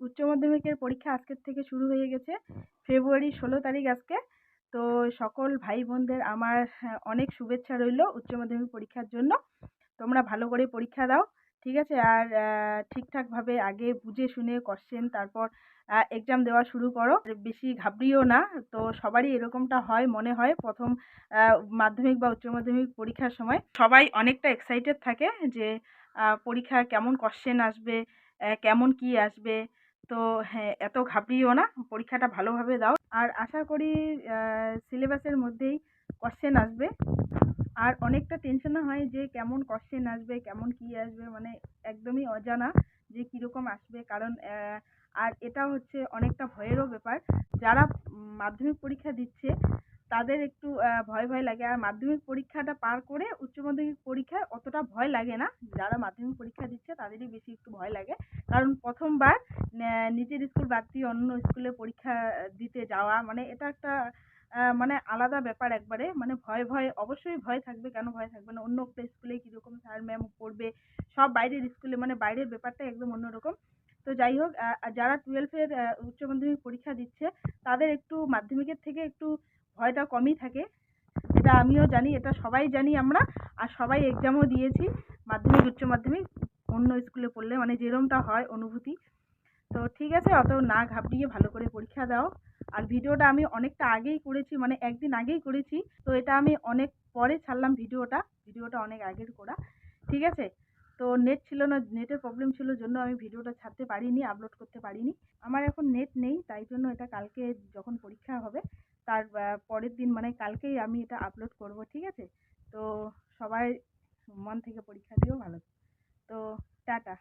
উচ্চ মাধ্যমিকের পরীক্ষা আজকের থেকে শুরু হয়ে গেছে। ফেব্রুয়ারি ষোলো তারিখ আজকে। তো সকল ভাই বোনদের আমার হ্যাঁ, অনেক শুভেচ্ছা রইল উচ্চ মাধ্যমিক পরীক্ষার জন্য। তোমরা ভালো করে পরীক্ষা দাও ঠিক আছে? আর ঠিকঠাকভাবে আগে বুঝে শুনে কোশ্চেন তারপর এক্সাম দেওয়া শুরু করো। বেশি ঘাবড়িও না। তো সবারই এরকমটা হয় মনে হয় প্রথম মাধ্যমিক বা উচ্চ মাধ্যমিক পরীক্ষার সময়। সবাই অনেকটা এক্সাইটেড থাকে যে পরীক্ষা কেমন কোশ্চেন আসবে কেমন কি আসবে। তো হ্যাঁ এত ঘাবড়িও না। পরীক্ষাটা ভালোভাবে দাও। আর আশা করি সিলেবাসের মধ্যেই কোশ্চেন আসবে। আর অনেকটা টেনশনও হয় যে কেমন কোশ্চেন আসবে, কেমন কি আসবে মানে একদমই অজানা যে কীরকম আসবে। কারণ আর এটা হচ্ছে অনেকটা ভয়েরও ব্যাপার। যারা মাধ্যমিক পরীক্ষা দিচ্ছে, তাদের একটু ভয় ভয় লাগে। আর মাধ্যমিক পরীক্ষাটা পার করে উচ্চ মাধ্যমিক পরীক্ষায় অতটা ভয় লাগে না। যারা মাধ্যমিক পরীক্ষা দিচ্ছে, তাদেরই বেশি একটু ভয় লাগে। কারণ প্রথমবার নিজের স্কুল বাদ দিয়ে অন্য স্কুলে পরীক্ষা দিতে যাওয়া মানে এটা একটা মানে আলাদা ব্যাপার একবারে। মানে ভয় ভয়, অবশ্যই ভয় থাকবে, কেন ভয় থাকবে না? অন্য একটা স্কুলে কীরকম স্যার ম্যাম পড়বে সব বাইরের স্কুলে মানে বাইরের ব্যাপারটা একদম অন্যরকম। তো যাই হোক যারা টুয়েলভের উচ্চ মাধ্যমিক পরীক্ষা দিচ্ছে, তাদের একটু মাধ্যমিকের থেকে একটু ভয়টা কমই থাকে। এটা আমিও জানি, এটা সবাই জানি আমরা। আর সবাই এক্সামও দিয়েছি, মাধ্যমিক, উচ্চ মাধ্যমিক, অন্য স্কুলে পড়লে। মানে যেরমটা হয়, অনুভূতি। তো ঠিক আছে, অত না ঘাবড়িয়ে ভালো করে পরীক্ষা দাও। আর ভিডিওটা আমি অনেকটা আগেই করেছি মানে একদিন আগেই করেছি। তো এটা আমি অনেক পরে ছাড়লাম ভিডিওটা ভিডিওটা অনেক আগের করা। ঠিক আছে? তো নেট ছিল না নেটের প্রবলেম ছিল, জন্য আমি ভিডিওটা ছাড়তে পারিনি আপলোড করতে পারিনি। আমার এখন নেট নেই, তাই জন্য এটা কালকে যখন পরীক্ষা হবে, তার পরের দিন মানে কালকেই আমি এটা আপলোড করব, ঠিক আছে? তো সবাই মন থেকে পরীক্ষা দিও ভালো। তো টাটা।